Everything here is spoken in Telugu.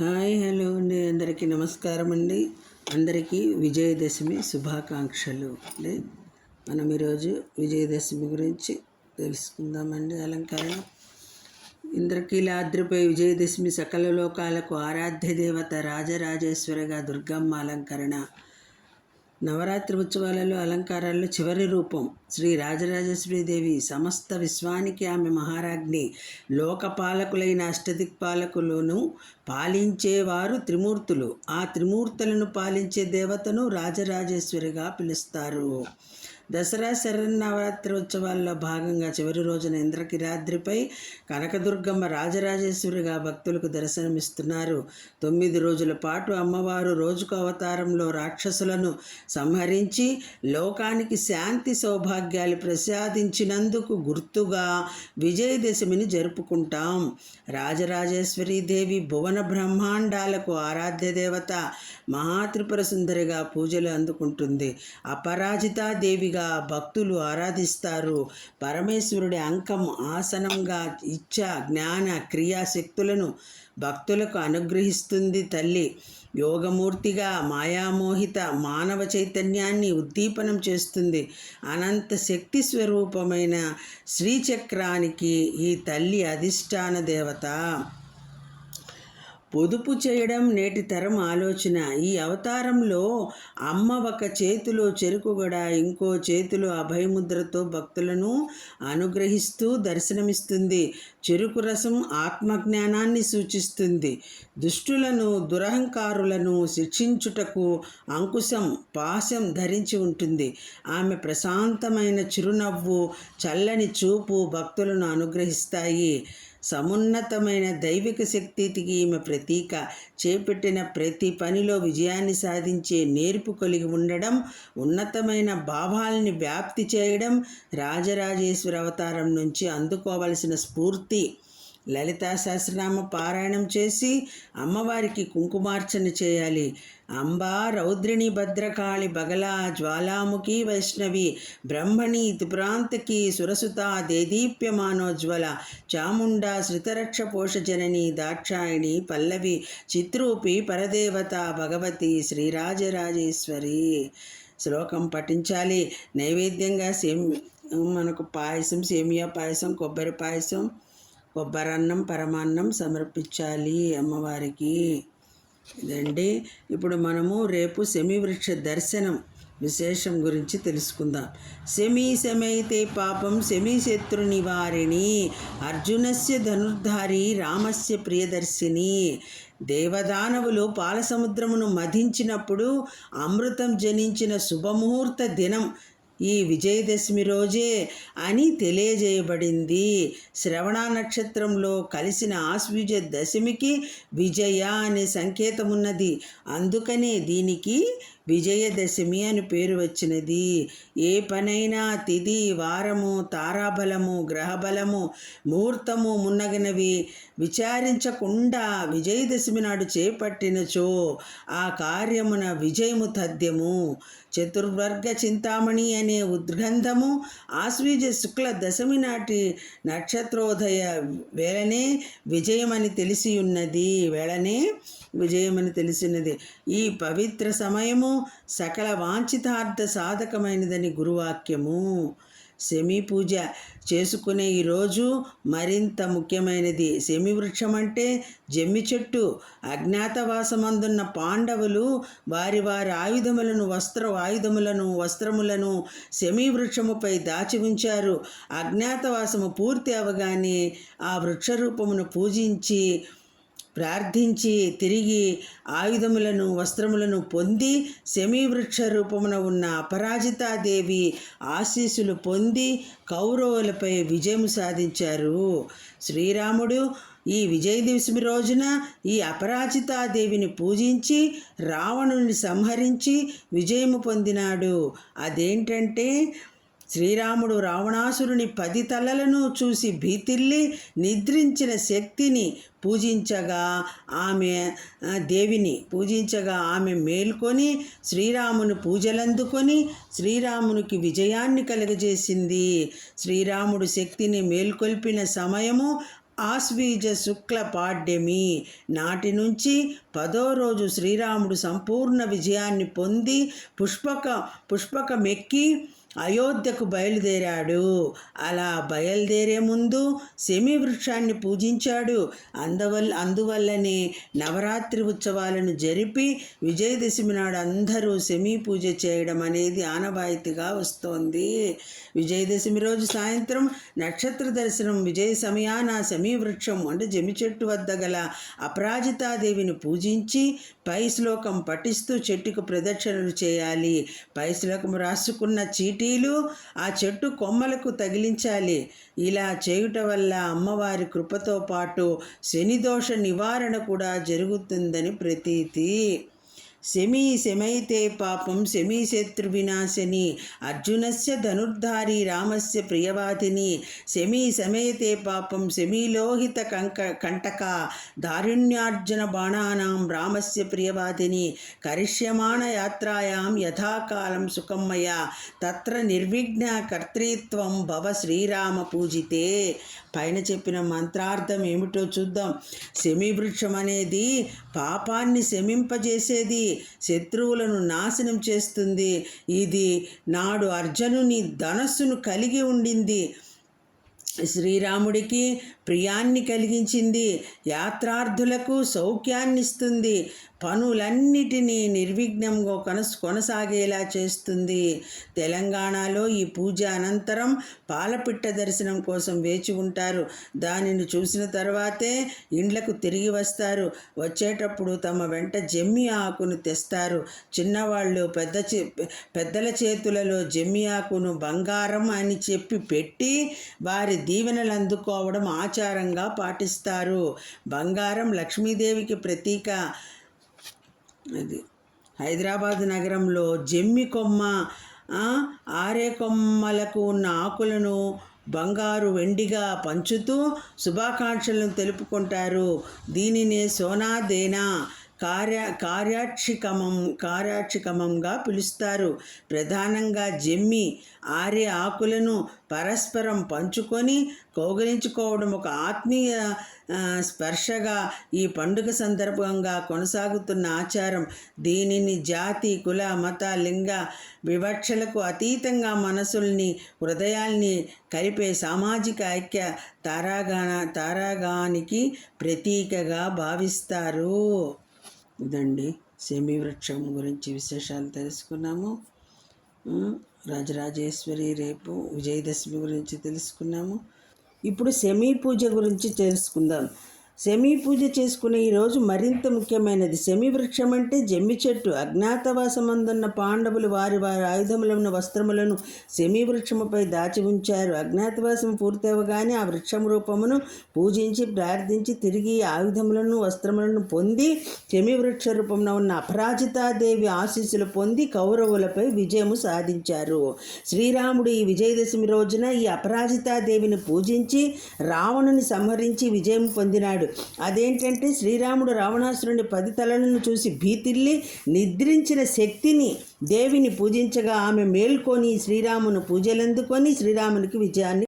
హాయ్ హలో అండి. అందరికీ నమస్కారం అండి. అందరికీ విజయదశమి శుభాకాంక్షలు. అండి మనం ఈరోజు విజయదశమి గురించి తెలుసుకుందామండి అలంకరణ. ఇంద్రకీలాద్రిపై విజయదశమి సకల లోకాలకు ఆరాధ్య దేవత రాజరాజేశ్వరిగా దుర్గమ్మ అలంకరణ. నవరాత్రి ఉత్సవాలలో అలంకారాల్లో చివరి రూపం శ్రీ రాజరాజేశ్వరీదేవి సమస్త విశ్వానికి ఆమె మహారాజ్ఞి లోకపాలకులైన అష్టదిక్పాలకులను పాలించేవారు త్రిమూర్తులు. ఆ త్రిమూర్తులను పాలించే దేవతను రాజరాజేశ్వరిగా పిలుస్తారు. దసరా శరన్నవరాత్రి ఉత్సవాల్లో భాగంగా చివరి రోజున ఇంద్రకిరాద్రిపై కనకదుర్గమ్మ రాజరాజేశ్వరిగా భక్తులకు దర్శనమిస్తున్నారు. తొమ్మిది రోజుల పాటు అమ్మవారు రోజుకు అవతారంలో రాక్షసులను సంహరించి లోకానికి శాంతి సౌభాగ్యాలు ప్రసాదించినందుకు గుర్తుగా విజయదశమిని జరుపుకుంటాం. రాజరాజేశ్వరి దేవి భువన బ్రహ్మాండాలకు ఆరాధ్య దేవత మహాత్రిపుర సుందరిగా పూజలు అందుకుంటుంది. అపరాజితాదేవిగా దేవిగా భక్తులు ఆరాధిస్తారు. పరమేశ్వరుడి అంకం ఆసనంగా ఇచ్చ జ్ఞాన క్రియాశక్తులను భక్తులకు అనుగ్రహిస్తుంది తల్లి. యోగమూర్తిగా మాయామోహిత మానవ చైతన్యాన్ని ఉద్దీపనం చేస్తుంది. అనంత శక్తి స్వరూపమైన శ్రీచక్రానికి ఈ తల్లి అధిష్టాన దేవత. పొదుపు చేయడం నేటి తరం ఆలోచన. ఈ అవతారంలో అమ్మ ఒక చేతిలో చెరుకుగడ ఇంకో చేతిలో అభయముద్రతో భక్తులను అనుగ్రహిస్తూ దర్శనమిస్తుంది. చెరుకు రసం ఆత్మజ్ఞానాన్ని సూచిస్తుంది. దుష్టులను దురహంకారులను శిక్షించుటకు అంకుశం పాశం ధరించి ఉంటుంది. ఆమె ప్రశాంతమైన చిరునవ్వు చల్లని చూపు భక్తులను అనుగ్రహిస్తాయి. సమున్నతమైన దైవిక శక్తికి ఈమె ప్రతీక. చేపట్టిన ప్రతి పనిలో విజయాన్ని సాధించే నేర్పు కలిగి ఉండడం ఉన్నతమైన భావాల్ని వ్యాప్తి చేయడం రాజరాజేశ్వర అవతారం నుంచి అందుకోవలసిన స్ఫూర్తి. లలితా సహస్రనామ పారాయణం చేసి అమ్మవారికి కుంకుమార్చన చేయాలి. అంబా రౌద్రిణి భద్రకాళి బగల జ్వాలాముఖి వైష్ణవి బ్రహ్మణి త్రిప్రాంతకి సురసుత దేదీప్యమానోజ్వల చాముండ శృతరక్ష పోషజనని దాక్షాయిణి పల్లవి చిత్రూపి పరదేవత భగవతి శ్రీరాజరాజేశ్వరి. శ్లోకం పఠించాలి. నైవేద్యంగా సేమ్ మనకు పాయసం సేమియా పాయసం కొబ్బరి పాయసం కొబ్బరన్నం పరమాన్నం సమర్పించాలి అమ్మవారికి. ఇదండి. ఇప్పుడు మనము రేపు శమివృక్ష దర్శనం విశేషం గురించి తెలుసుకుందాం. శమీ శమైతే పాపం శమీ శత్రు నివారిణి అర్జునస్య ధనుర్ధారి రామస్య ప్రియదర్శిని. దేవదానవులు పాలసముద్రమును మధించినప్పుడు అమృతం జనించిన శుభముహూర్త దినం ఈ విజయదశమి రోజే అని తెలియజేయబడింది. శ్రవణ నక్షత్రంలో కలిసిన ఆశ్విజ దశమికి విజయ అనే సంకేతం ఉన్నది అందుకనే దీనికి విజయదశమి అని పేరు వచ్చినది. ఏ పనైనా తిథి వారము తారాబలము గ్రహబలము ముహూర్తము మున్నగినవి విచారించకుండా విజయదశమి నాడు చేపట్టినచో ఆ కార్యమున విజయము తథ్యము. చతుర్వర్గ చింతామణి అనే ఉద్గంధము ఆశ్వీజ శుక్ల దశమి నాటి నక్షత్రోదయ వేళనే విజయమని తెలిసి ఉన్నది వేళనే విజయమని తెలిసినది. ఈ పవిత్ర సమయము సకల వాంఛితార్థ సాధకమైనదని గురువాక్యము. శమీ పూజ చేసుకునే ఈరోజు మరింత ముఖ్యమైనది. శమి వృక్షం అంటే జమ్మి చెట్టు అజ్ఞాతవాసమందున్న పాండవులు వారి వారి ఆయుధములను వస్త్ర ఆయుధములను వస్త్రములను శమీ వృక్షముపై దాచి ఉంచారు. అజ్ఞాతవాసము పూర్తి అవగానే ఆ వృక్షరూపమును పూజించి ప్రార్థించి తిరిగి ఆయుధములను వస్త్రములను పొంది శమీవృక్ష రూపమున ఉన్న అపరాజితాదేవి ఆశీస్సులు పొంది కౌరవులపై విజయం సాధించారు. శ్రీరాముడు ఈ విజయదశమి రోజున ఈ అపరాజితాదేవిని పూజించి రావణుని సంహరించి విజయము పొందినాడు. అదేంటంటే శ్రీరాముడు రావణాసురుని పది తలలను చూసి భీతిల్లి నిద్రించిన శక్తిని పూజించగా ఆమె దేవిని పూజించగా ఆమె మేల్కొని శ్రీరాముని పూజలందుకొని శ్రీరామునికి విజయాన్ని కలుగజేసింది. శ్రీరాముడు శక్తిని మేల్కొల్పిన సమయము ఆశ్వీజ శుక్ల పాడ్యమి. నాటి నుంచి పదో రోజు శ్రీరాముడు సంపూర్ణ విజయాన్ని పొంది పుష్పక పుష్పకమెక్కి అయోధ్యకు బయలుదేరాడు. అలా బయలుదేరే ముందు శమి వృక్షాన్ని పూజించాడు. అందువల్ల అందువల్లనే నవరాత్రి ఉత్సవాలను జరిపి విజయదశమి నాడు అందరూ శమి పూజ చేయడం అనేది ఆనవాయితీగా వస్తోంది. విజయదశమి రోజు సాయంత్రం నక్షత్ర దర్శనం విజయ సమయాన శమీ వృక్షం అంటే జమి చెట్టు వద్ద గల అపరాజితాదేవిని పూజించి పై శ్లోకం పఠిస్తూ చెట్టుకు ప్రదక్షిణలు చేయాలి. పై శ్లోకం రాసుకున్న చీటీలు ఆ చెట్టు కొమ్మలకు తగిలించాలి. ఇలా చేయుట వల్ల అమ్మవారి కృపతో పాటు శనిదోష నివారణ కూడా జరుగుతుందని ప్రతీతి. శమీ శమైతే పాపం శమీ శత్రు వినాశని అర్జునస్య ధనుర్ధారి రామస్య ప్రియవాదిని. శమీ సమేతే పాపం శమీలోహిత కంక కంటక. దారుణ్యార్జున బాణానాం రామస్య ప్రియవాదిని. కరిష్యమాణ యాత్రాయాం యథాకాలం సుఖమ్మయ. తత్ర నిర్విఘ్న కర్తృత్వం భవ శ్రీరామ పూజితే. పైన చెప్పిన మంత్రార్థం ఏమిటో చూద్దాం. శమీవృక్షం అనేది పాపాన్ని శమింపజేసేది. శత్రువులను నాశనం చేస్తుంది. ఇది నాడు అర్జునుని ధనస్సును కలిగి ఉండింది. శ్రీరాముడికి ప్రియాన్ని కలిగించింది యాత్రార్థులకు సౌఖ్యాన్నిస్తుంది పనులన్నిటినీ నిర్విఘ్నంగా కొనస కొనసాగేలా చేస్తుంది. తెలంగాణలో ఈ పూజ అనంతరం పాలపిట్ట దర్శనం కోసం వేచి ఉంటారు. దానిని చూసిన తర్వాతే ఇండ్లకు తిరిగి వస్తారు. వచ్చేటప్పుడు తమ వెంట జమ్మి ఆకును తెస్తారు. చిన్నవాళ్ళు పెద్ద చే పెద్దల చేతులలో జమ్మి ఆకును బంగారం అని చెప్పి పెట్టి వారి దీవెనలు అందుకోవడం ఆచారంగా పాటిస్తారు. బంగారం లక్ష్మీదేవికి ప్రతీక. అది హైదరాబాద్ నగరంలో జమ్మి కొమ్మ ఆరే కొమ్మలకు ఉన్న ఆకులను బంగారు వెండిగా పంచుతూ శుభాకాంక్షలను తెలుపుకుంటారు. దీనినే సోనాదేనా కార్య కార్యాక్షికమం కార్యాక్షికమంగా పిలుస్తారు. ప్రధానంగా జమ్మి ఆరే ఆకులను పరస్పరం పంచుకొని కౌగలించుకోవడం ఒక ఆత్మీయ స్పర్శగా ఈ పండుగ సందర్భంగా కొనసాగుతున్న ఆచారం. దీనిని జాతి కుల మత లింగ వివక్షలకు అతీతంగా మనసుల్ని హృదయాల్ని కలిపే సామాజిక ఐక్య తారాగాన తారాగానికి ప్రతీకగా భావిస్తారు. ఇదండి సెమీ వృక్షం గురించి విశేషాలు తెలుసుకున్నాము. రాజరాజేశ్వరి రేపు విజయదశమి గురించి తెలుసుకున్నాము. ఇప్పుడు సెమీ పూజ గురించి తెలుసుకుందాం. సెమీ పూజ చేసుకునే ఈరోజు మరింత ముఖ్యమైనది. సెమీ వృక్షం అంటే జమ్మి చెట్టు. అజ్ఞాతవాసమందున్న పాండవులు వారి వారి ఆయుధములను వస్త్రములను సెమీ వృక్షముపై దాచి ఉంచారు. అజ్ఞాతవాసం పూర్తవగానే ఆ వృక్షం రూపమును పూజించి ప్రార్థించి తిరిగి ఆయుధములను వస్త్రములను పొంది సెమీ వృక్ష రూపంలో ఉన్న అపరాజితాదేవి ఆశీస్సులు పొంది కౌరవులపై విజయము సాధించారు. శ్రీరాముడు ఈ విజయదశమి రోజున ఈ అపరాజితాదేవిని పూజించి రావణుని సంహరించి విజయం పొందినాడు. అదేంటంటే శ్రీరాముడు రావణాసురుని పది తలలను చూసి భీతిల్లి నిద్రించిన శక్తిని దేవిని పూజించగా ఆమె మేల్కొని శ్రీరామును పూజలందుకొని శ్రీరామునికి విజయాన్ని